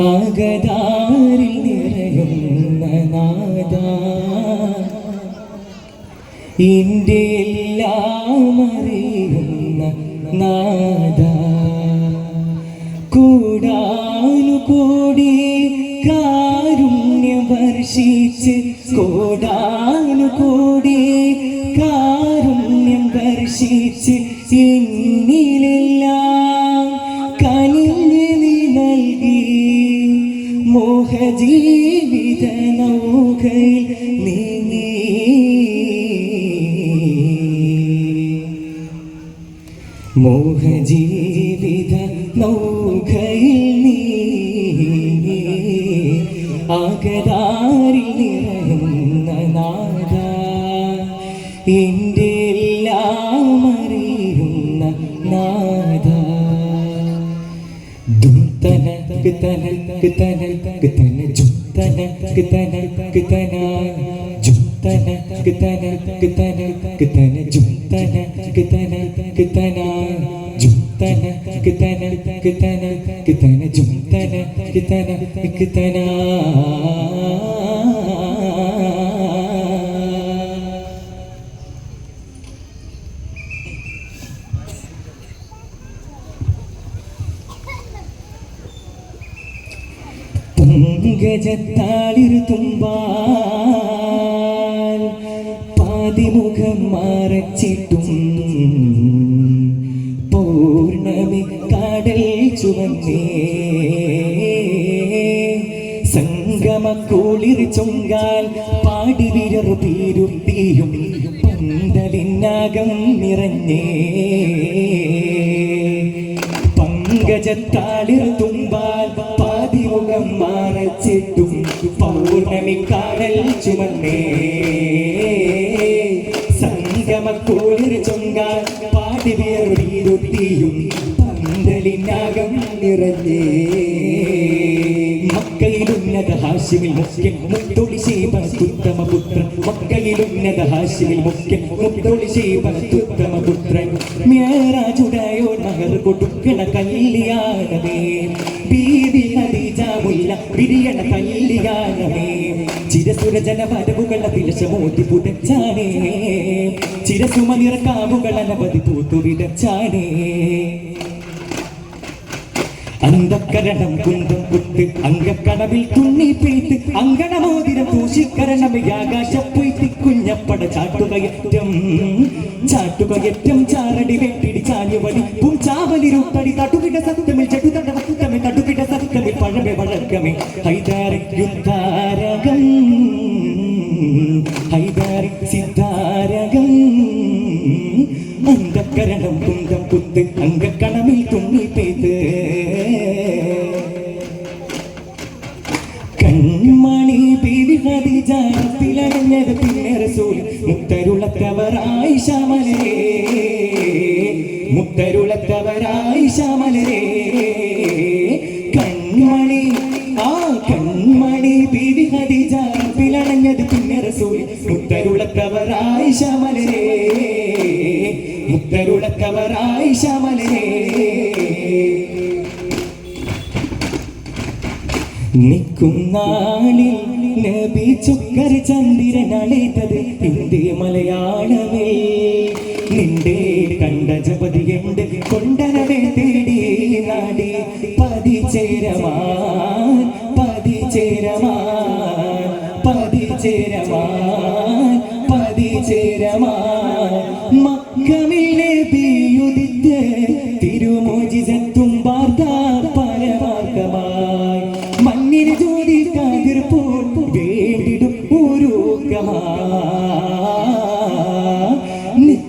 ആകതാരിൽ നിറയുന്ന നാദ. എന്റെ എല്ലാം അറിയുന്ന നാദ. കൂടാനു കൂടി കാരുണ്യം വർഷിച്ച് കൂടാനു കൂടി കാരുണ്യം വർഷിച്ച് എന്നിലെല്ലാം മോഹജീവിത നൗകയിൽ നീങ്ങി. മോഹജീവിത നൗകയിൽ നീങ്ങി. ആകതാരിൽ നിറയുന്ന നാദ എന്റെ ദുംതന കിതന കിതന കിതന ജുംതന കിതന കിതന ജുംതന കിതന കിതന കിതന ജുംതന കിതന കിതന ജുംതന കിതന കിതന കിതന ജുംതന കിതന കിതന പങ്കജത്താളിരു തുമ്പാൽ പാതിമുഖം മറച്ചിട്ടും പൗർണമി കടൽ ചുവന്നേ സംഗമ കുളിർ ചൊങ്കാൽ പാടി വിരറു പീരുട്ടിയും പന്തലിനകം നിറഞ്ഞേ. പങ്കജത്താളിർ തുമ്പാൽ പാതിമുഖം മറച്ചിട്ടും പൗർണമി കാടൽ ചുമന്നേ. സംഗമ കോളിർ ചൊങ്കാൽ പാടി പന്തലിനാകം നിറഞ്ഞേ. മക്കയിലുന്നത ഹാഷിമിൽ കല്യാണമേ. മുല്ല പിരിയണ കല്യാണമേ ചിരസുരജന വരവുകള വിലശമോതി പുതച്ചാനേ. ചിരസുമനിറക്കാവുകൾ അനവധി പൂത്തു വിതച്ചാനേ അന്തക്കരണം കുന്തം പുത്ത് അങ്കക്കടവിൽ തുണ്ണി പെയ്ത്ത് അങ്കണമോതിരം തൂശിക്കരണമേ ആകാശപ്പൊയ്ത്തി കുഞ്ഞപ്പട ചാട്ടുകയറ്റം. ചാട്ടുകയറ്റം ചാറടി വെട്ടിടി ചാഞ്ഞുവടി പും ചാവലിരുട്ടടി. തട്ടുകിട സത്തമിൽ ചെടുതട വത്തമിൽ തട്ടുകിട സത്തമിൽ പഴമെ വഴക്കമേ ഹൈദാരി യുദ്ധാരകം. ഹൈദാരി സിദ്ധാരകം. അന്തക്കരണം കുന്തം കുത്ത് അങ്കക്കണമിൽ തുമ്മി പെയ്ത്. കൺമണി ബീവി ഖദീജത്തിലണഞ്ഞത് പിന്നെ റസൂൽ മുത്തരുളത്തവരായി ശമലരേ മുത്തരുളത്തവരായി ശമലരേ നിൽക്കും നാളിൽ നബി ചുക്കർ ചന്ദ്രൻ അളിത്തത് എന്റെ മലയാളമേ. നിന്റെ കണ്ട ജപതി എന്ത് കൊണ്ടനവേ തേടി നാടി. പതി ചേരമാൻ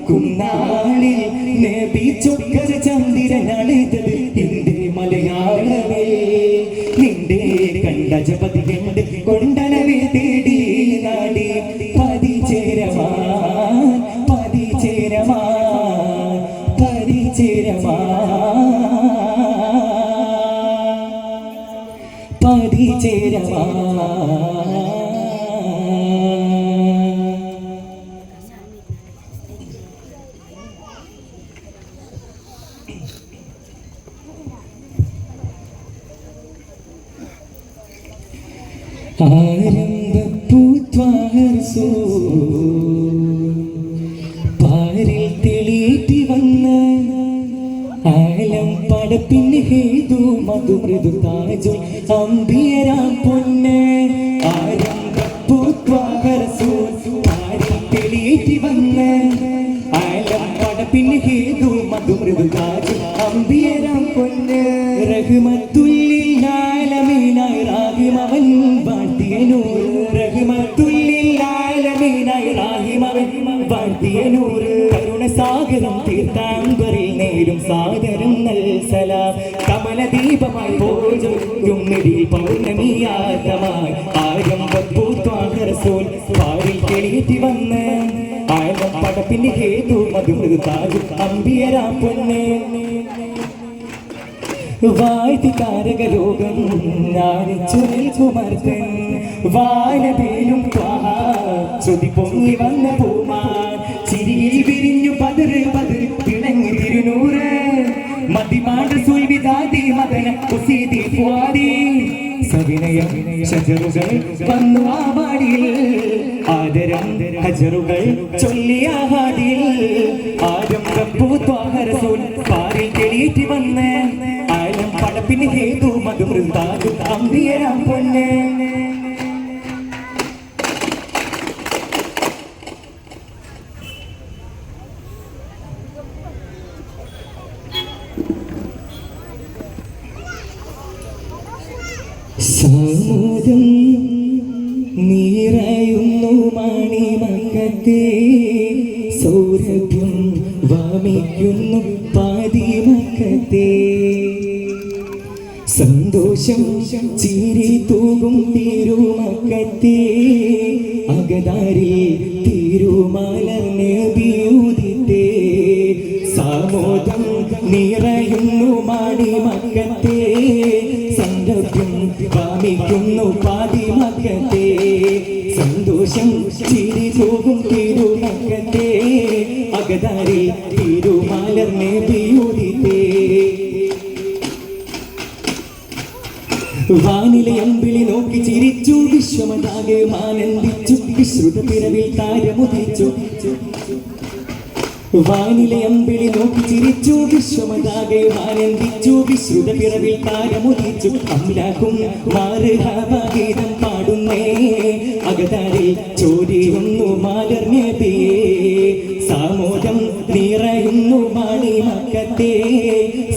നിൽക്കും. നാളിൽ നബി ചൊക്കര ചന്ദ്രൻ അളിതത് ഹിന്ദി മലയാളമേ. നിന്റെ കണ്ട ജപതിയുണ്ട് കൊണ്ടനവേ തേടി നാടി? പതി ചേരമാൻ പതി ചേരമാൻ തെളിയേറ്റി വന്ന ആലം പൊന്ന്. തെളിയേറ്റി വന്ന ആലം നേരും സാഗരം നൽ സലാം. കമലദീപമായി നിടിയിൽ പൗർണമിയാതമായി ആരംഭപ്പൂത്വാഹരസോൽ പാരിൽ കെളിയേറ്റി വന്ന്. ആഴം പടപ്പിന്റെ ഹേതു മധുമൃദു താജു അമ്പിയരാ പൊന്നേ. വാഴ്ത്തി താരക രോഗം ഞാനിച്ചുനിൽ കുമർത്തൻ വാനവേലും ചൊതി പൊങ്ങി വന്ന. സവിനയം ഷജറുകൾ വന്നു ആവാടിൽ ആദരം ഹജറുകൾ ചൊല്ലിയ ഹാദിയിൽ. ആരംഭം ത്വാഹരസൂൽ പാറിൽ തെളിയേറ്റി വന്ന്. ആലം പടപ്പിന് ഹേതു മധുമൃന്താകു അമ്പിയരാം പൊന്നെ. സാമോദം നിറയുന്നു മണിമക്കത്തെ സൗരഭ്യം വമിക്കുന്നു പാതിമക്കത്തെ സന്തോഷം ചിരി തൂകും തിരുമക്കത്തെ. അകതാരി തിരുമാലർന്ന് നിറയുന്നു സന്തോഷം സൗരഭ്യം പാടി പാതിമക്കത്തെ സന്തോഷം ചിരി തൂകും തിരുമക്കത്തെ. അകതാരി തിരുമാലർന്ന് ബിയൂതിത്തെ വാനിലെ അമ്പിളി നോക്കി ചിരിച്ചു വിശ്വമതാകെ മാനന്ദിച്ചു വിശ്രുത പിറവിൽ താരമുദിച്ചു. വാനിലെ അമ്പിളി നോക്കി ചിരിച്ചു വിശ്വമതാകെ ആനന്ദിച്ചു വിശ്രുത പിറവിൽ താരമുദിച്ചു അമ്ലാക്കും മാറുഹാഗീതം പാടുന്നേ. അകതാരിൽ ചോരി ഒന്നു മാലർന്നതിയേ സാമോദം നിറയുന്നു മാണിമക്കത്തെ.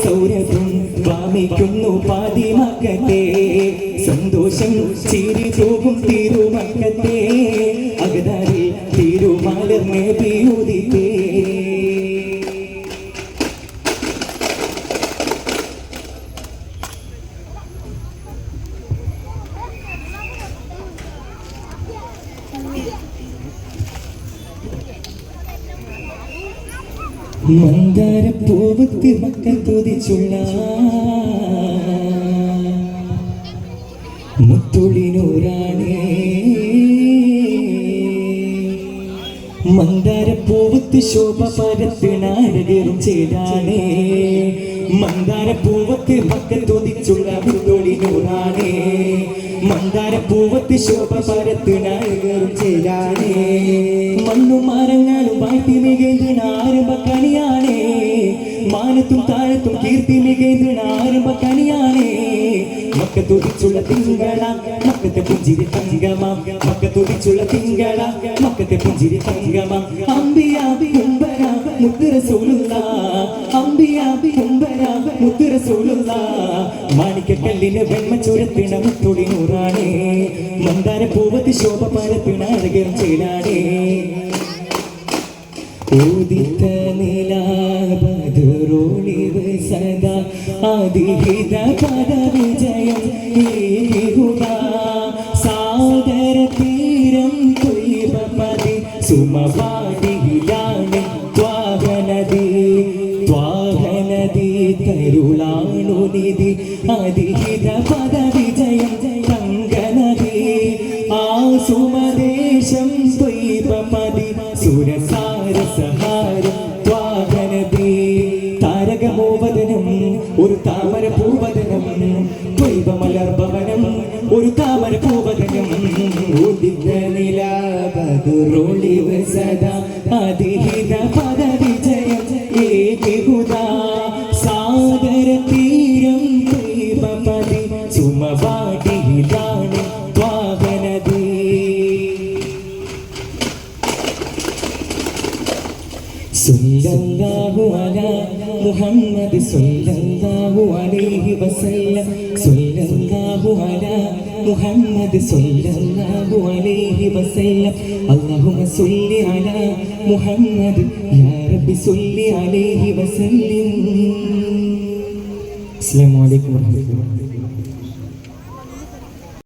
സൗരഭം വാമിക്കുന്നു പാതിമക്കത്തെ. സന്തോഷം ചിരി തൂകും തിരുമക്കത്തെ. അകതാരിൽ മന്ദാരപ്പൂവത്ത് മക്കൾ തുതിച്ചുള്ള മുത്തുളിനൂറാണേ മന്ദാരപ്പൂവത്ത് ശോഭ പരത്തിനാരകേറും ചെയ്താണേ മന്ദാരപ്പൂവത്ത് മക്കൾ തുതിച്ചുള്ള മുത്തുളിനൂറാണേ മന്ദാരപ്പൂവത്ത് ശോഭ പരത്ത് മണ്ണു ചെയ്താണേ മണ്ണും മരങ്ങളും മികഴുന്ന ആരംഭ കണിയാണേ മാനത്തും താഴത്തും കീർത്തി മികഴുന്ന ആരംഭ കണിയാണേ മക്ക തുടിച്ചുള്ള തിങ്കള മക്കത്തെ പുഞ്ചിരി തങ്കമാം. മക്ക തുടിച്ചുള്ള തിങ്കള മക്കത്തെ പുഞ്ചിരി തങ്കമാം. അമ്പിയാബി കുമ്പര മുത്തുര സോലുള്ള നൂറാണേ മന്ദാര പൂവത്തി ശോഭ അഴകം ചേലാണേ ഉദിത്ത നിലാപതുറോളിവ് സദാ അതിഹിത പദ വിജയം സാഗര തീരം തൊയ്വപതി സുമവാടിയിലാണ് ത്വാഹനദി. ത്വാഹനദി തരുളാണു നിധി. അതിഹിത അലൈഹി വസല്ലം സല്ലല്ലാഹു അലാ മുഹമ്മദ് സല്ലല്ലാഹു അലൈഹി വസല്ലം. അല്ലാഹുമ്മ സല്ലി അലാ മുഹമ്മദ് യാ റബ്ബി സല്ലി അലൈഹി വസല്ലം. അസ്സലാമു അലൈക്കും വറഹ്മത്തുള്ളാഹി